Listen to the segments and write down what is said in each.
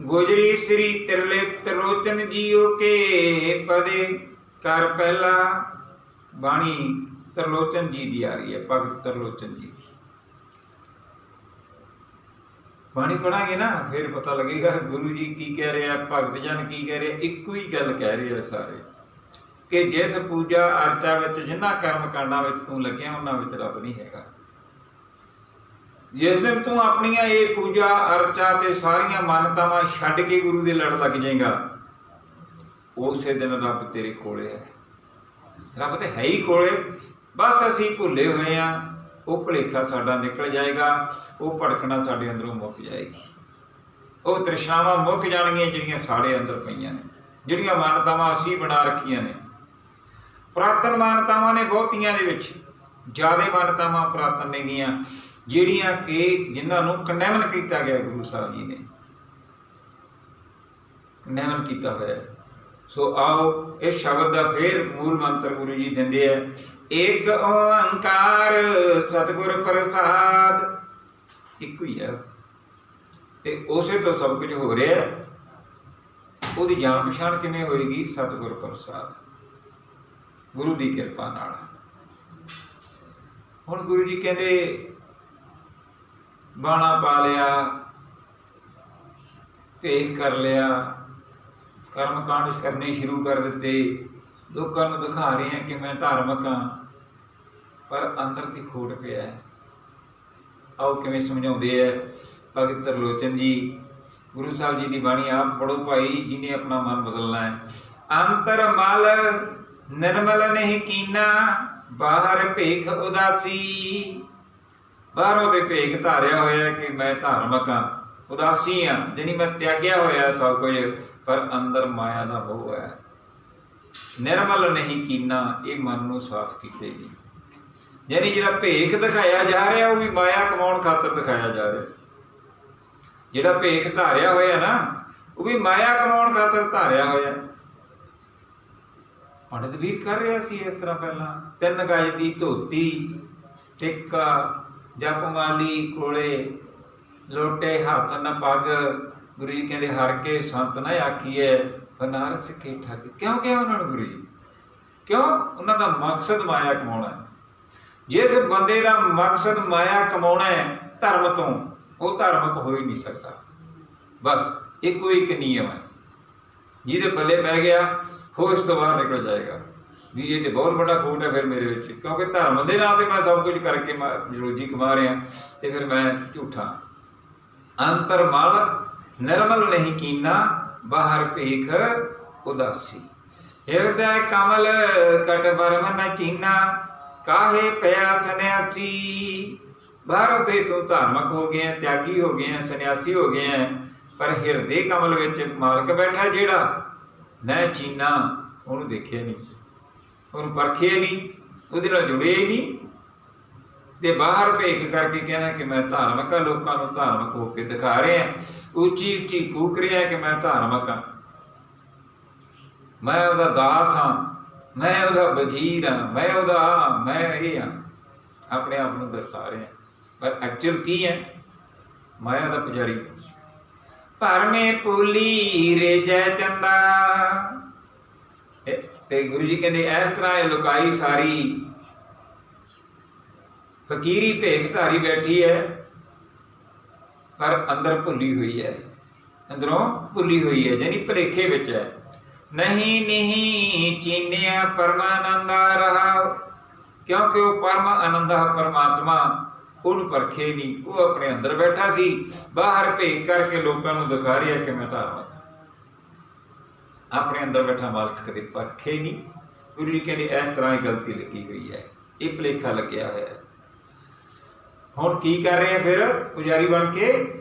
ਗੁਜਰੀ ਸ੍ਰੀ ਤਿਰਲੇ ਤਰੋਚਨ JIO ਕੇ ਪਦੇ ਕਰ ਪਹਿਲਾ ਬਾਣੀ ਤਰਲੋਚਨ ਜੀ ਦੀ ਆ ਰਹੀ ਹੈ, ਭਗਤ ਤਰਲੋਚਨ ਜੀ ਦੀ। ਬਾਣੀ ਪੜਾਂਗੇ ਨਾ, ਫਿਰ ਪਤਾ ਲੱਗੇਗਾ ਗੁਰੂ ਜੀ ਕੀ ਕਹਿ ਰਿਹਾ ਭਗਤ ਜਨ ਕੀ ਕਹਿ ਰਿਹਾ ਇੱਕੋ ਹੀ ਗੱਲ ਕਹਿ ਰਹੇ ਆ ਸਾਰੇ। ਕਿ ਜਿਸ ਪੂਜਾ ਅਰਚਾ ਵਿੱਚ ਜਿਨ੍ਹਾਂ ਕਰਮ ਕਾਂਡਾਂ ਵਿੱਚ ਤੂੰ ਲੱਗਿਆ, ਉਹਨਾਂ ਵਿੱਚ ਰੱਬ ਨਹੀਂ ਹੈਗਾ। ਜਿਸ ਦਿਨ ਤੂੰ ਆਪਣੀਆਂ ਇਹ ਪੂਜਾ, ਅਰਚਾ ਤੇ ਸਾਰੀਆਂ ਮਾਨਤਾਵਾਂ ਛੱਡ ਕੇ ਗੁਰੂ ਦੇ ਲੜ ਲੱਗ ਜਾਏਗਾ, ਉਸੇ ਦਿਨ ਰੱਬ ਤੇਰੇ ਕੋਲੇ ਹੈ। ਰੱਬ ਤੇ ਹੈ ਹੀ ਕੋਲੇ। ਬਸ ਅਸੀਂ ਭੁੱਲੇ ਹੋਏ ਆ ਉਹ ਭੁਲੇਖਾ ਸਾਡਾ ਨਿਕਲ ਜਾਏਗਾ, ਉਹ ਭੜਕਣਾ ਸਾਡੇ ਅੰਦਰੋਂ ਮੁੱਕ ਜਾਏਗੀ। ਉਹ ਤ੍ਰਿਸ਼ਨਾਵਾਂ ਮੁੱਕ ਜਾਣਗੀਆਂ ਜਿਹੜੀਆਂ ਸਾਡੇ ਅੰਦਰ ਪਈਆਂ ਨੇ, ਜਿਹੜੀਆਂ ਮਾਨਤਾਵਾਂ ਅਸੀਂ ਬਣਾ ਰੱਖੀਆਂ ਨੇ। ਪ੍ਰਾਤਨ ਮਾਨਤਾਵਾਂ ਨੇ ਬਹੁਤੀਆਂ ਦੇ ਵਿੱਚ, ਜ਼ਿਆਦਾ ਮਾਨਤਾਵਾਂ ਪ੍ਰਾਤਨ ਨੇ ਦੀਆਂ ਜਿਹੜੀਆਂ ਕਿ ਜਿਨ੍ਹਾਂ ਨੂੰ ਕੰਡੈਮਨ ਕੀਤਾ ਗਿਆ ਗੁਰੂ ਸਾਹਿਬ ਜੀ ਨੇ। ਕੰਡੈਮਨ ਕੀਤਾ ਹੋਇਆ। ਸੋ ਆਓ, ਇਸ ਸ਼ਬਦ ਦਾ ਫੇਰ ਮੂਲ ਮੰਤਰ ਗੁਰੂ ਜੀ ਦਿੰਦੇ ਆ, ਏਕ ਓੰਕਾਰ ਸਤਿਗੁਰ ਪ੍ਰਸਾਦ। ਇੱਕੋ ਹੀ ਹੈ ਤੇ ਉਸੇ ਤੋਂ ਸਭ ਕੁਝ ਹੋ ਰਿਹਾ ਹੈ। ਉਹਦੀ ਜਾਣ ਪਛਾਣ ਕਿਵੇਂ ਹੋਏਗੀ? ਸਤਿਗੁਰ ਪ੍ਰਸਾਦ। ਗੁਰੂ ਦੀ ਕਿਰਪਾ ਨਾਲ। ਹੁਣ ਗੁਰੂ ਜੀ ਕਹਿੰਦੇ ਬਾਣਾ ਪਾ ਲਿਆ, ਭੇਖ ਕਰ ਲਿਆ ਕਰਮ ਕਾਂਡ ਕਰਨੇ ਸ਼ੁਰੂ ਕਰ ਦਿੱਤੇ। ਲੋਕਾਂ ਨੂੰ ਦਿਖਾ ਰਹੇ ਆ ਕਿ ਮੈਂ ਧਾਰਮਿਕ ਹਾਂ, ਪਰ ਅੰਦਰ ਦੀ ਖੋਟ ਪਿਆ ਹੈ। ਆਓ ਕਿਵੇਂ ਸਮਝਾਉਂਦੇ ਆ ਭਗਤ ਤਰਲੋਚਨ ਜੀ, ਗੁਰੂ ਸਾਹਿਬ ਜੀ ਦੀ ਬਾਣੀ ਆਪ ਪੜੋ ਭਾਈ, ਜਿਨੇ ਆਪਣਾ ਮਨ ਬਦਲਣਾ ਹੈ। ਅੰਤਰ ਮਲ ਨਿਰਮਲ ਨਹੀਂ ਕੀਨਾ, ਬਾਹਰ ਭੇਖ ਉਦਾਸੀ। ਬਾਹਰੋਂ ਤੇ ਭੇਖ ਧਾਰਿਆ ਹੋਇਆ ਕਿ ਮੈਂ ਧਾਰਮਿਕ ਹਾਂ, ਉਦਾਸੀ ਹਾਂ ਜਿਹਨੀ ਮੈਂ ਤਿਆਗਿਆ ਹੋਇਆ ਸਭ ਕੁਝ, ਪਰ ਅੰਦਰ ਮਾਇਆ ਦਾ ਮੋਹ ਹੈ। ਨਿਰਮਲ ਨਹੀਂ ਕੀਨਾ, ਇਹ ਮਨ ਨੂੰ ਸਾਫ਼ ਕੀਤੇਗੀ ਯਾਨੀ ਜਿਹੜਾ ਭੇਖ ਦਿਖਾਇਆ ਜਾ ਰਿਹਾ, ਉਹ ਵੀ ਮਾਇਆ ਕਮਾਉਣ ਖਾਤਰ ਦਿਖਾਇਆ ਜਾ ਰਿਹਾ। ਜਿਹੜਾ ਭੇਖ ਧਾਰਿਆ ਹੋਇਆ ਨਾ, ਉਹ ਵੀ ਮਾਇਆ ਕਮਾਉਣ ਖਾਤਰ ਧਾਰਿਆ ਹੋਇਆ। ਪੰਡਿਤ ਵੀਰ ਕਰ ਰਿਹਾ ਸੀ ਇਸ ਤਰ੍ਹਾਂ ਪਹਿਲਾਂ। ਤਿੰਨ ਗਜ ਦੀ ਧੋਤੀ, ਟਿੱਕਾ ਜਪਮਾਲੀ ਕੋਲੇ ਲੋਟੇ ਹੱਥ ਨ ਪੱਗ, ਗੁਰੂ ਜੀ ਕਹਿੰਦੇ, ਹਰ ਕੇ ਸੰਤ ਨਾ ਆਖੀਏ ਬਨਾਰਸ ਕੇ ਠੱਗ। ਕਿਉਂ ਕਿਹਾ ਉਹਨਾਂ ਨੂੰ ਗੁਰੂ ਜੀ? ਕਿਉਂ? ਉਹਨਾਂ ਦਾ ਮਕਸਦ ਮਾਇਆ ਕਮਾਉਣਾ ਹੈ। ਜਿਸ ਬੰਦੇ ਦਾ ਮਕਸਦ ਮਾਇਆ ਕਮਾਉਣਾ ਹੈ ਧਰਮ ਤੋਂ, ਉਹ ਧਾਰਮਿਕ ਹੋ ਹੀ ਨਹੀਂ ਸਕਦਾ। ਬਸ, ਇੱਕੋ ਇੱਕ ਨਿਯਮ ਹੈ। ਜਿਹਦੇ ਪੱਲੇ ਪੈ ਗਿਆ ਉਹ ਇਸ ਤੋਂ ਬਾਹਰ ਨਿਕਲ ਜਾਏਗਾ। ਵੀ ਇਹ ਤੇ ਬਹੁਤ ਵੱਡਾ ਖੋਟ ਹੈ ਫਿਰ ਮੇਰੇ ਵਿੱਚ। ਕਿਉਂਕਿ ਧਰਮ ਦੇ ਨਾਂ ਤੇ ਮੈਂ ਸਭ ਕੁਝ ਕਰਕੇ ਮੈਂ ਰੋਜੀ ਕਮਾ ਰਿਹਾ। ਤੇ ਫਿਰ ਮੈਂ ਝੂਠਾ। ਅੰਤਰ ਮਲ, ਨਿਰਮਲ ਨਹੀਂ ਕੀਨਾ, ਬਾਹਰ ਭੇਖ ਉਦਾਸੀ। ਹਿਰਦੈ ਕਮਲ, ਕਟ ਬਰਮ ਨ ਚੀਨਾ, ਕਾਹੇ ਪਿਆ ਸੰਿਆਸੀ ਬਾਹਰੋਂ ਤੇ ਤੂੰ ਧਾਰਮਿਕ ਹੋ ਗਿਆ, ਤਿਆਗੀ ਹੋ ਗਿਆ, ਸੰਨਿਆਸੀ ਹੋ ਗਿਆ, ਪਰ ਹਿਰਦੇ ਕਮਲ ਵਿੱਚ ਮਾਲਕ ਬੈਠਾ ਜਿਹੜਾ। ਨਾ ਚੀਨਾ, ਉਹਨੂੰ ਦੇਖਿਆ ਨਹੀਂ। ਉਹਨੂੰ ਪਰਖਿਆ ਨਹੀਂ ਉਹਦੇ ਨਾਲ ਜੁੜੇ ਹੀ ਨਹੀਂ ਤੇ ਬਾਹਰ ਭੇਖ ਕਰਕੇ ਕਹਿਣਾ ਕਿ ਮੈਂ ਧਾਰਮਿਕ ਆ ਲੋਕਾਂ ਨੂੰ ਧਾਰਮਿਕ ਹੋ ਕੇ ਦਿਖਾ ਰਿਹਾ। ਉੱਚੀ ਉੱਚੀ ਕੂਕ ਰਿਹਾ ਕਿ ਮੈਂ ਧਾਰਮਿਕ ਆ। ਮੈਂ ਉਹਦਾ ਦਾਸ ਹਾਂ ਮੈਂ ਉਹਦਾ ਵਜ਼ੀਰ ਹਾਂ ਮੈਂ ਉਹਦਾ ਆਹ, ਮੈਂ ਇਹ ਹਾਂ ਆਪਣੇ ਆਪ ਨੂੰ ਦਰਸਾ ਰਿਹਾ। ਪਰ ਐਕਚੁਅਲ ਕੀ ਹੈ? ਮਾਇਆ ਦਾ ਪੁਜਾਰੀ। ਭਰਮੇ ਪੂਲੀ ਰੇ ਜੈ ਚੰਦਾ। ਤੇ ਗੁਰੂ ਜੀ ਕਹਿੰਦੇ, ਇਸ ਤਰ੍ਹਾਂ ਇਹ ਲੁਕਾਈ ਸਾਰੀ ਫਕੀਰੀ ਭੇਖ ਧਾਰੀ ਬੈਠੀ ਹੈ, ਪਰ ਅੰਦਰ ਭੁੱਲੀ ਹੋਈ ਹੈ। ਅੰਦਰੋਂ ਭੁੱਲੀ ਹੋਈ ਹੈ ਜਾਨੀ ਭਲੇਖੇ ਵਿੱਚ ਹੈ। ਨਹੀਂ ਨਹੀਂ, ਚੀਨਿਆ ਪਰਮਾਨੰਦਾ ਰਹਾ। ਕਿਉਂਕਿ ਉਹ ਪਰਮ ਆਨੰਦਾ ਪਰਮਾਤਮਾ ਉਹਨੂੰ ਪਰਖੇ ਨਹੀਂ। ਉਹ ਆਪਣੇ ਅੰਦਰ ਬੈਠਾ ਸੀ। ਬਾਹਰ ਭੇਖ ਕਰਕੇ ਲੋਕਾਂ ਨੂੰ ਦਿਖਾ ਰਿਹਾ ਕਿ ਮੈਂ ਧਾਰਮਿਕ ਆਪਣੇ ਅੰਦਰ ਬੈਠਾ ਮਾਲਕ ਕਦੇ ਪਰਖੇ ਨਹੀਂ। ਗੁਰੂ ਜੀ ਕਹਿੰਦੇ, ਇਸ ਤਰ੍ਹਾਂ ਹੀ ਗਲਤੀ ਲੱਗੀ ਹੋਈ ਹੈ। ਇਹ ਭਲੇਖਾ ਲੱਗਿਆ ਹੋਇਆ ਹੈ। ਹੁਣ ਕੀ ਕਰ ਰਹੇ ਆ ਫਿਰ ਪੁਜਾਰੀ ਬਣ ਕੇ?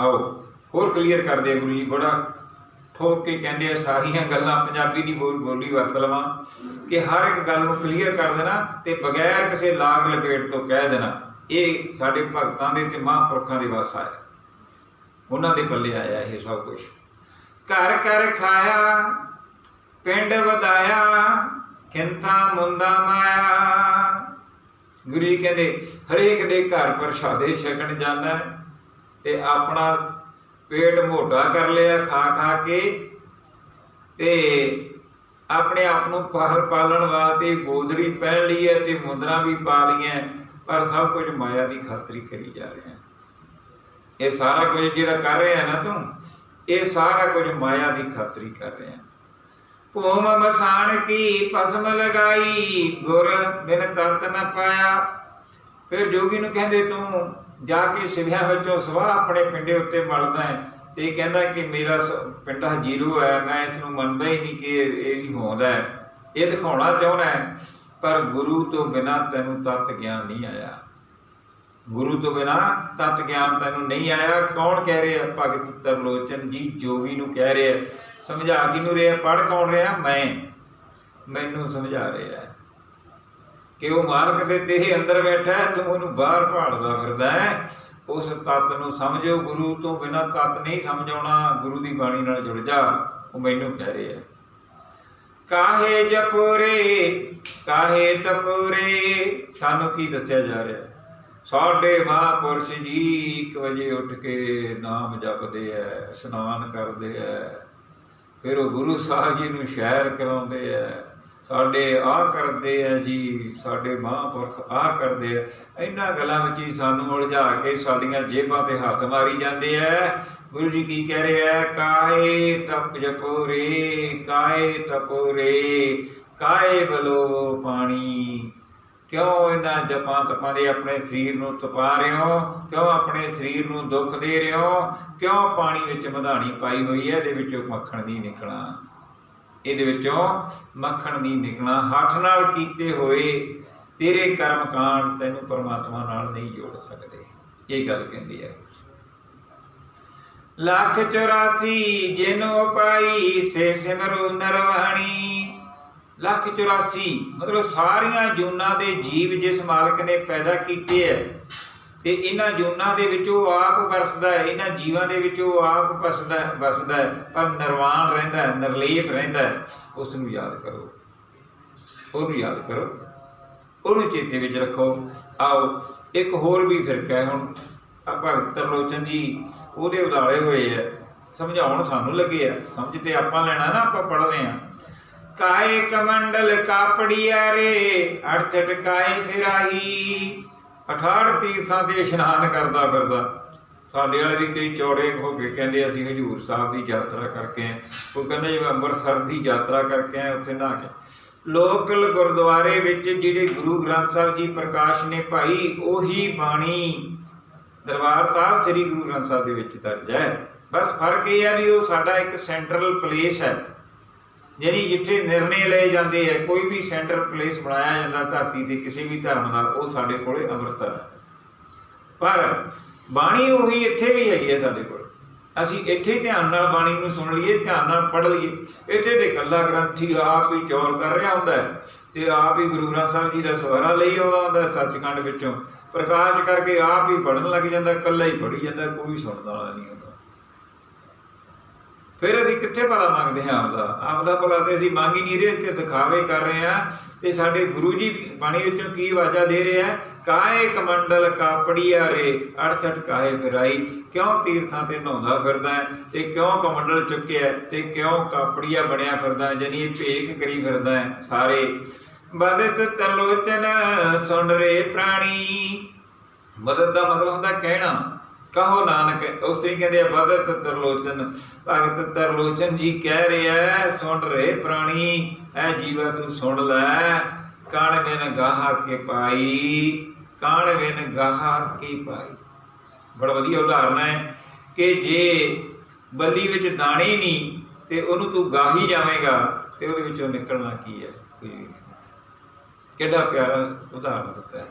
ਆਓ, ਹੋਰ ਕਲੀਅਰ ਕਰਦੇ ਆ ਗੁਰੂ ਜੀ, ਬੜਾ ਠੋਕ ਕੇ ਕਹਿੰਦੇ ਆ, ਸਾਰੀਆਂ ਗੱਲਾਂ ਪੰਜਾਬੀ ਦੀ ਬੋਲ ਬੋਲੀ ਵਰਤ ਲਵਾਂ ਕਿ ਹਰ ਇੱਕ ਗੱਲ ਨੂੰ ਕਲੀਅਰ ਕਰ ਦੇਣਾ ਤੇ ਬਗੈਰ ਕਿਸੇ ਲਾਗ ਲਪੇਟ ਤੋਂ ਕਹਿ ਦੇਣਾ। ਇਹ ਸਾਡੇ ਭਗਤਾਂ ਦੇ ਤੇ ਮਹਾਂਪੁਰਖਾਂ ਦੇ ਵਾਸਾ ਹੈ। ਉਹਨਾਂ ਦੇ ਪੱਲੇ ਆਇਆ ਇਹ ਸਭ ਕੁਝ ਘਰ ਘਰ ਖਾਇਆ, ਪਿੰਡ ਵਧਾਇਆ, ਖਿੰਥਾ ਮੁੰਦਾ ਮਾਇਆ। ਗੁਰੂ ਕਹਿੰਦੇ, ਹਰੇਕ ਦੇ ਘਰ ਪ੍ਰਸ਼ਾਦੇ ਛਕਣ ਜਾਂਦਾ ਤੇ ਆਪਣਾ ਪੇਟ ਮੋਟਾ ਕਰ ਲਿਆ, ਖਾ ਖਾ ਕੇ ਤੇ ਆਪਣੇ ਆਪ ਨੂੰ ਪਾਲ ਪਾਲਣ ਵਾਸਤੇ ਗੋਦੜੀ ਪਹਿਨ ਲਈ ਹੈ ਤੇ ਮੁੰਦਰਾ ਵੀ ਪਾ ਲਈਆਂ ਪਰ ਸਭ ਕੁਝ ਮਾਇਆ ਦੀ ਖਾਤਰੀ ਕਰੀ ਜਾ ਰਹੇ ਹੈ। ਇਹ ਸਾਰਾ ਕੁਝ ਜਿਹੜਾ ਕਰ ਰਿਹਾ ਨਾ ਤੂੰ ਇਹ ਸਾਰਾ ਕੁਝ ਮਾਇਆ ਦੀ ਖਾਤਰੀ ਕਰ ਰਿਹਾ ਭੂਮ ਮਸਾਨ ਕੀ ਪਸਮ ਲਗਾਈ, ਗੁਰ ਬਿਨ ਤਰਤ ਨਾ ਪਾਇਆ। ਫਿਰ ਜੋਗੀ ਨੂੰ ਕਹਿੰਦੇ, ਤੂੰ ਜਾ ਕੇ ਸਿਵਿਆਂ ਵਿੱਚੋਂ ਸਵਾਹ ਆਪਣੇ ਪਿੰਡੇ ਉੱਤੇ ਮਲਦਾ ਹੈ। ਤੇ ਇਹ ਕਹਿੰਦਾ ਕਿ ਮੇਰਾ ਸ- ਪਿੰਡਾ ਜੀਰੋ ਹੈ, ਮੈਂ ਇਸ ਨੂੰ ਮੰਨਦਾ ਹੀ ਨਹੀਂ ਕਿ ਇਹ ਇਹ ਹੀ ਹੋਂਦਾ ਹੈ। ਇਹ ਦਿਖਾਉਣਾ ਚਾਹੁੰਦਾ ਹੈ, ਪਰ ਗੁਰੂ ਤੋਂ ਬਿਨਾ ਤੈਨੂੰ ਤਤ ਗਿਆਨ ਨਹੀਂ ਆਇਆ। ਗੁਰੂ ਤੋਂ ਬਿਨਾ ਤਤ ਗਿਆਨ ਤੈਨੂੰ ਨਹੀਂ ਆਇਆ। ਕੌਣ ਕਹਿ ਰਿਹਾ ਭਗਤ ਤਰਲੋਚਨ ਜੀ, ਜੋਗੀ ਨੂੰ ਕਹਿ ਰਿਹਾ, ਸਮਝਾ ਕਿਨੂੰ ਰਿਹਾ? ਪੜ ਕੌਣ ਰਿਹਾ? ਮੈਂ। ਮੈਨੂੰ ਸਮਝਾ ਰਿਹਾ ਕਿ ਉਹ ਮਾਲਕ ਦੇ ਤੇਰੇ ਅੰਦਰ ਬੈਠਾ ਹੈ, ਤੂੰ ਉਹਨੂੰ ਬਾਹਰ ਭਾਲਦਾ ਫਿਰਦਾ ਹੈ। ਉਸ ਤਤ ਨੂੰ ਸਮਝੋ। ਗੁਰੂ ਤੋਂ ਬਿਨਾ ਤਤ ਨਹੀਂ ਸਮਝਾਉਣਾ। ਗੁਰੂ ਦੀ ਬਾਣੀ ਨਾਲ ਜੁੜ ਜਾ। ਉਹ ਮੈਨੂੰ ਕਹਿ ਰਿਹਾ ਕਾਹੇ ਜਪੁਰੇ, ਕਾਹੇ ਤਪੂਰੇ? ਸਾਨੂੰ ਕੀ ਦੱਸਿਆ ਜਾ ਰਿਹਾ? ਸਾਡੇ ਮਹਾਂਪੁਰਸ਼ ਜੀ 1 ਵਜੇ ਉੱਠ ਕੇ ਨਾਮ ਜਪਦੇ ਐ, ਇਸ਼ਨਾਨ ਕਰਦੇ ਐ। ਫਿਰ ਉਹ ਗੁਰੂ ਸਾਹਿਬ ਜੀ ਨੂੰ ਸ਼ਹਿਰ ਕਰਾਉਂਦੇ ਐ। ਸਾਡੇ ਆ ਕਰਦੇ ਐ ਜੀ, ਸਾਡੇ ਮਹਾਂਪੁਰਖ ਆ ਕਰਦੇ ਐ। ਇਹਨਾਂ ਗੱਲਾਂ ਵਿੱਚ ਹੀ ਸਾਨੂੰ ਉਲਝਾ ਕੇ ਸਾਡੀਆਂ ਜੇਬਾਂ ਤੇ ਹੱਥ ਮਾਰੀ ਜਾਂਦੇ ਐ। ਗੁਰੂ ਜੀ ਕੀ ਕਹਿ ਰਹੇ ਐ? ਕਾਹੇ ਤਪ ਜਪੋ ਜਪੋਰੇ ਕਾਹੇ ਤਪੋਰੇ ਕਾਹੇ ਬਲੋ ਪਾਣੀ। ਕਿਉਂ ਇਹਨਾਂ ਜਪਾਂ ਤਪਾਂ ਦੇ ਆਪਣੇ ਸਰੀਰ ਨੂੰ ਤਪਾ ਰਹੇ ਹੋ? ਕਿਉਂ ਆਪਣੇ ਸਰੀਰ ਨੂੰ ਦੁੱਖ ਦੇ ਰਹੇ ਹੋ? ਕਿਉਂ ਪਾਣੀ ਵਿੱਚ ਮਧਾਣੀ ਪਾਈ ਹੋਈ ਹੈ? ਇਹਦੇ ਵਿੱਚੋਂ ਮੱਖਣ ਨਹੀਂ ਨਿਕਲਣਾ। ਇਹਦੇ ਵਿੱਚੋਂ ਮੱਖਣ ਨਹੀਂ ਨਿਕਲਣਾ। ਹੱਥ ਨਾਲ ਕੀਤੇ ਹੋਏ ਤੇਰੇ ਕਰਮ ਕਾਂਡ ਤੈਨੂੰ ਪਰਮਾਤਮਾ ਨਾਲ ਨਹੀਂ ਜੋੜ ਸਕਦੇ। ਇਹ ਗੱਲ ਕਹਿੰਦੀ ਹੈ। ਲੱਖ 84 ਜਿਨੋ ਪਾਈ ਸੇ ਸਿਮਰੋ ਨਰਵਾਣੀ। ਲੱਖ 84 ਮਤਲਬ ਸਾਰੀਆਂ ਜੂਨਾਂ ਦੇ ਜੀਵ ਜਿਸ ਮਾਲਕ ਨੇ ਪੈਦਾ ਕੀਤੇ ਐ ਤੇ ਇਹਨਾਂ ਜੂਨਾਂ ਦੇ ਵਿੱਚ ਉਹ ਆਪ ਵਰਸਦਾ ਹੈ, ਇਹਨਾਂ ਜੀਵਾਂ ਦੇ ਵਿੱਚ ਉਹ ਆਪ ਵਸਦਾ ਵਸਦਾ ਹੈ, ਪਰ ਨਿਰਵਾਣ ਰਹਿੰਦਾ ਹੈ, ਨਿਰਲੇਪ ਰਹਿੰਦਾ ਹੈ ਉਸ ਨੂੰ ਯਾਦ ਕਰੋ। ਉਹਨੂੰ ਯਾਦ ਕਰੋ। ਉਹਨੂੰ ਚੇਤੇ ਵਿੱਚ ਰੱਖੋ। ਆਓ, ਇੱਕ ਹੋਰ ਵੀ ਫਿਰਕਾ ਹੈ ਹੁਣ। ਭਗਤ ਤਰਲੋਚਨ ਜੀ ਉਹਦੇ ਉਦਾਲੇ ਹੋਏ ਐ ਸਮਝਾਉਣ ਸਾਨੂੰ ਲੱਗੇ ਆ। ਸਮਝ ਤੇ ਆਪਾਂ ਲੈਣਾ ਨਾ, ਆਪਾਂ ਪੜ੍ਹ ਰਹੇ ਆ ਕਾਏ ਕਮੰਡਲ ਕਾਪੜੀਆ ਰੇ 68 ਕਾਏ ਫਿਰਾਈ। 68 ਤੀਰਥਾਂ ਤੇ ਇਸ਼ਨਾਨ ਕਰਦਾ ਫਿਰਦਾ। ਸਾਡੇ ਵਾਲੇ ਵੀ ਕਈ ਚੌੜੇ ਹੋ ਕੇ ਕਹਿੰਦੇ ਅਸੀਂ ਹਜੂਰ ਸਾਹਿਬ ਦੀ ਯਾਤਰਾ ਕਰਕੇ ਆਏ। ਉਹ ਕਹਿੰਦਾ, ਜਿਵੇਂ ਅੰਮ੍ਰਿਤਸਰ ਦੀ ਯਾਤਰਾ ਕਰਕੇ ਆਏ, ਉੱਥੇ ਨਹਾ ਕੇ। ਲੋਕਲ ਗੁਰਦੁਆਰੇ ਵਿੱਚ ਜਿਹੜੇ ਗੁਰੂ ਗ੍ਰੰਥ ਸਾਹਿਬ ਜੀ ਪ੍ਰਕਾਸ਼ ਨੇ ਭਾਈ, ਉਹੀ ਬਾਣੀ ਦਰਬਾਰ ਸਾਹਿਬ ਸ੍ਰੀ ਗੁਰੂ ਗ੍ਰੰਥ ਸਾਹਿਬ ਦੇ ਵਿੱਚ ਦਰਜ ਹੈ। ਬਸ ਫ਼ਰਕ ਇਹ ਹੈ ਵੀ ਉਹ ਸਾਡਾ ਇੱਕ ਸੈਂਟਰਲ ਪਲੇਸ ਹੈ। ਜਿਹੜੀ ਜਿੱਥੇ ਨਿਰਣੇ ਲਏ ਜਾਂਦੇ ਹੈ ਕੋਈ ਵੀ ਸੈਂਟਰ ਪਲੇਸ ਬਣਾਇਆ ਜਾਂਦਾ ਧਰਤੀ ਤੇ ਕਿਸੇ ਵੀ ਧਰਮ ਦਾ ਉਹ ਸਾਡੇ ਕੋਲੇ ਅੰਮ੍ਰਿਤਸਰ ਹੈ ਪਰ ਬਾਣੀ ਉਹੀ ਇੱਥੇ ਵੀ ਹੈਗੀ ਹੈ ਸਾਡੇ ਕੋਲ। ਅਸੀਂ ਇੱਥੇ ਧਿਆਨ ਨਾਲ ਬਾਣੀ ਨੂੰ ਸੁਣ ਲਈਏ, ਧਿਆਨ ਨਾਲ ਪੜ੍ਹ ਲਈਏ। ਇੱਥੇ ਤੇ ਇਕੱਲਾ ਗ੍ਰੰਥੀ ਆਪ ਹੀ ਚੌਰ ਕਰ ਰਿਹਾ ਹੁੰਦਾ ਹੈ ਤੇ ਆਪ ਹੀ ਗੁਰੂ ਗ੍ਰੰਥ ਸਾਹਿਬ ਜੀ ਦਾ ਸਹਾਰਾ ਲਈ ਆਉਂਦਾ ਹੁੰਦਾ ਸੱਚਖੰਡ ਵਿੱਚੋਂ। ਪ੍ਰਕਾਸ਼ ਕਰਕੇ ਆਪ ਹੀ ਪੜਨ ਲੱਗ ਜਾਂਦਾ, ਇਕੱਲਾ ਹੀ ਪੜ੍ਹੀ ਜਾਂਦਾ, ਕੋਈ ਸੁਣਨ ਵਾਲਾ ਨਹੀਂ ਹੁੰਦਾ। ਫਿਰ ਅਸੀਂ ਕਿੱਥੇ ਭਲਾ ਮੰਗਦੇ ਹਾਂ ਆਪਦਾ? ਆਪਦਾ ਭਲਾ ਤੇ ਅਸੀਂ ਮੰਗ ਹੀ ਨਹੀਂ ਰਹੇ, ਤੇ ਦਿਖਾਵੇ ਕਰ ਰਹੇ ਹਾਂ ਤੇ ਸਾਡੇ ਗੁਰੂ ਜੀ ਬਾਣੀ ਵਿੱਚੋਂ ਕੀ ਆਵਾਜ਼ਾ ਦੇ ਰਿਹਾ ਆ? ਕਾਏ ਕਮੰਡਲ ਕਾਪੜੀਆ ਰੇ 68 ਕਾਹੇ ਫਿਰਾਈ? ਕਿਉਂ ਤੀਰਥਾਂ ਤੇ ਨਹਾਉਂਦਾ ਫਿਰਦਾ ਤੇ ਕਿਉਂ ਕਮੰਡਲ ਚੁੱਕਿਆ ਤੇ ਕਿਉਂ ਕਾਪੜੀਆ ਬਣਿਆ ਫਿਰਦਾ ਹੈ? ਭੇਖ ਕਰੀ ਫਿਰਦਾ ਸਾਰੇ। ਬਦਤ ਤਲੋਚਨ ਸੁਣ ਰੇ ਪ੍ਰਾਣੀ। ਮਦਦ ਦਾ ਮਤਲਬ ਹੁੰਦਾ ਕਹਿਣਾ। ਕਹੋ ਨਾਨਕ ਉਸ ਤੇ ਕਹਿੰਦੇ ਆ ਬਦਤ ਤਰਲੋਚਨ ਭਗਤ ਤਰਲੋਚਨ ਜੀ ਕਹਿ ਰਿਹਾ ਹੈ, ਸੁਣ ਰਹੇ ਪ੍ਰਾਣੀ ਐ ਜੀਵਾ ਤੂੰ ਸੁਣ ਲੈ ਕਾਣ ਬਿਨ ਗਾਹਾ ਕੇ ਪਾਈ ਕਾਣ ਬਿਨ ਗਾਹਾ ਕੀ ਪਾਈ। ਬੜਾ ਵਧੀਆ ਉਦਾਹਰਨ ਹੈ ਕਿ ਜੇ ਬੱਲੀ ਵਿੱਚ ਦਾਣੇ ਨਹੀਂ ਤੇ ਉਹਨੂੰ ਤੂੰ ਗਾਹੀ ਜਾਵੇਂਗਾ ਤੇ ਉਹਦੇ ਵਿੱਚੋਂ ਨਿਕਲਣਾ ਕੀ ਹੈ? ਕੋਈ ਵੀ ਕਿੱਡਾ ਪਿਆਰਾ ਉਦਾਹਰਨ ਦਿੱਤਾ ਹੈ।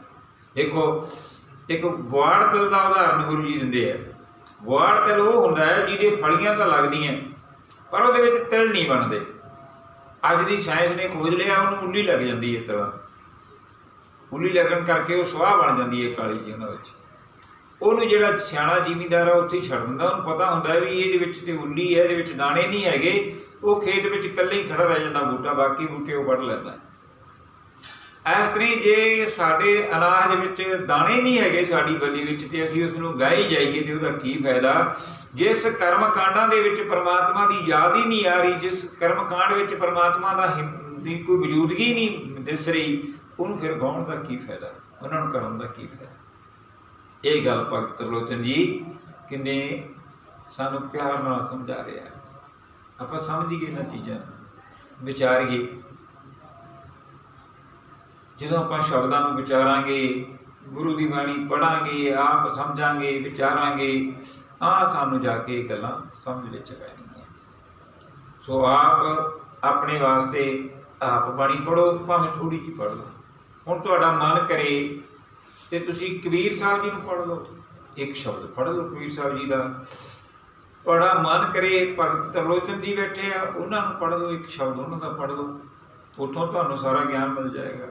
ਦੇਖੋ ਇੱਕ ਵਾੜ ਤਿਲ ਦਾ ਉਦਾਹਰਨ ਗੁਰੂ ਜੀ ਦਿੰਦੇ ਆ। ਗੁਆੜ ਤਿਲ ਉਹ ਹੁੰਦਾ ਹੈ ਜਿਹਦੇ ਫਲੀਆਂ ਤਾਂ ਲੱਗਦੀਆਂ, ਪਰ ਉਹਦੇ ਵਿੱਚ ਤਿਲ ਨਹੀਂ ਬਣਦੇ। ਅੱਜ ਦੀ ਸਾਇੰਸ ਨੇ ਖੋਜ ਲਿਆ, ਉਹਨੂੰ ਉੱਲੀ ਲੱਗ ਜਾਂਦੀ ਹੈ ਇਸ ਤਰ੍ਹਾਂ ਉੱਲੀ ਲੱਗਣ ਕਰਕੇ ਉਹ ਸਵਾਹ ਬਣ ਜਾਂਦੀ ਹੈ ਕਾਲੀ ਜੀ ਉਹਨਾਂ ਵਿੱਚ। ਉਹਨੂੰ ਜਿਹੜਾ ਸਿਆਣਾ ਜ਼ਿਮੀਂਦਾਰ ਆ, ਉੱਥੇ ਹੀ ਛੱਡ ਦਿੰਦਾ। ਉਹਨੂੰ ਪਤਾ ਹੁੰਦਾ ਵੀ ਇਹਦੇ ਵਿੱਚ ਤੇ ਉੱਲੀ ਹੈ, ਇਹਦੇ ਵਿੱਚ ਦਾਣੇ ਨਹੀਂ ਹੈਗੇ। ਉਹ ਖੇਤ ਵਿੱਚ ਇਕੱਲੇ ਹੀ ਖੜਾ ਰਹਿ ਜਾਂਦਾ ਬੂਟਾ, ਬਾਕੀ ਬੂਟੇ ਉਹ ਵੱਢ ਲੈਂਦਾ। ਇਸ ਜੇ ਸਾਡੇ ਅਨਾਜ ਵਿੱਚ ਦਾਣੇ ਨਹੀਂ ਹੈਗੇ ਸਾਡੀ ਬਲੀ ਵਿੱਚ ਤੇ ਅਸੀਂ ਉਸ ਨੂੰ ਗਾਈ ਜਾਈਏ ਤੇ ਉਹਦਾ ਕੀ ਫਾਇਦਾ? ਜਿਸ ਕਰਮ ਕਾਂਡਾਂ ਦੇ ਵਿੱਚ ਪਰਮਾਤਮਾ ਦੀ ਯਾਦ ਹੀ ਨਹੀਂ ਆ ਰਹੀ ਜਿਸ ਕਰਮ ਕਾਂਡ ਵਿੱਚ ਪਰਮਾਤਮਾ ਦਾ ਹਿ- ਦੀ ਕੋਈ ਮੌਜੂਦਗੀ ਨਹੀਂ ਦਿਸ ਰਹੀ ਉਹਨੂੰ ਫਿਰ ਗਾਉਣ ਦਾ ਕੀ ਫਾਇਦਾ? ਉਹਨਾਂ ਨੂੰ ਕਰਨ ਦਾ ਕੀ ਫਾਇਦਾ? ਇਹ ਗੱਲ ਭਗਤ ਲੋਚਨ ਜੀ ਕਿੰਨੇ ਸਾਨੂੰ ਪਿਆਰ ਨਾਲ ਸਮਝਾ ਰਿਹਾ ਆਪਾਂ ਸਮਝੀਏ ਇਹਨਾਂ ਚੀਜ਼ਾਂ ਨੂੰ, ਵਿਚਾਰੀਏ ਜਦੋਂ ਆਪਾਂ ਸ਼ਬਦਾਂ ਨੂੰ ਵਿਚਾਰਾਂਗੇ, ਗੁਰੂ ਦੀ ਬਾਣੀ ਪੜਾਂਗੇ ਆਪ ਸਮਝਾਂਗੇ, ਵਿਚਾਰਾਂਗੇ ਆ ਸਾਨੂੰ ਜਾ ਕੇ ਇਹ ਗੱਲਾਂ ਸਮਝ ਵਿੱਚ ਪੈਣਗੀਆਂ। ਸੋ ਆਪ ਆਪਣੇ ਵਾਸਤੇ ਆਪ ਬਾਣੀ ਪੜੋ ਭਾਵੇਂ ਥੋੜੀ ਜਿਹੀ ਪੜ ਲਓ। ਹੁਣ ਤੁਹਾਡਾ ਮਨ ਕਰੇ ਤੇ ਤੁਸੀਂ ਕਬੀਰ ਸਾਹਿਬ ਜੀ ਨੂੰ ਪੜ ਲਓ। ਇੱਕ ਸ਼ਬਦ ਪੜ ਲਓ ਕਬੀਰ ਸਾਹਿਬ ਜੀ ਦਾ। ਤੁਹਾਡਾ ਮਨ ਕਰੇ ਭਗਤ ਤਰਲੋਚਨ ਜੀ ਬੈਠੇ ਆ, ਉਹਨਾਂ ਨੂੰ ਪੜ ਲਓ, ਇੱਕ ਸ਼ਬਦ ਉਹਨਾਂ ਦਾ ਪੜ ਲਓ। ਉੱਥੋਂ ਤੁਹਾਨੂੰ ਸਾਰਾ ਗਿਆਨ ਮਿਲ ਜਾਏਗਾ।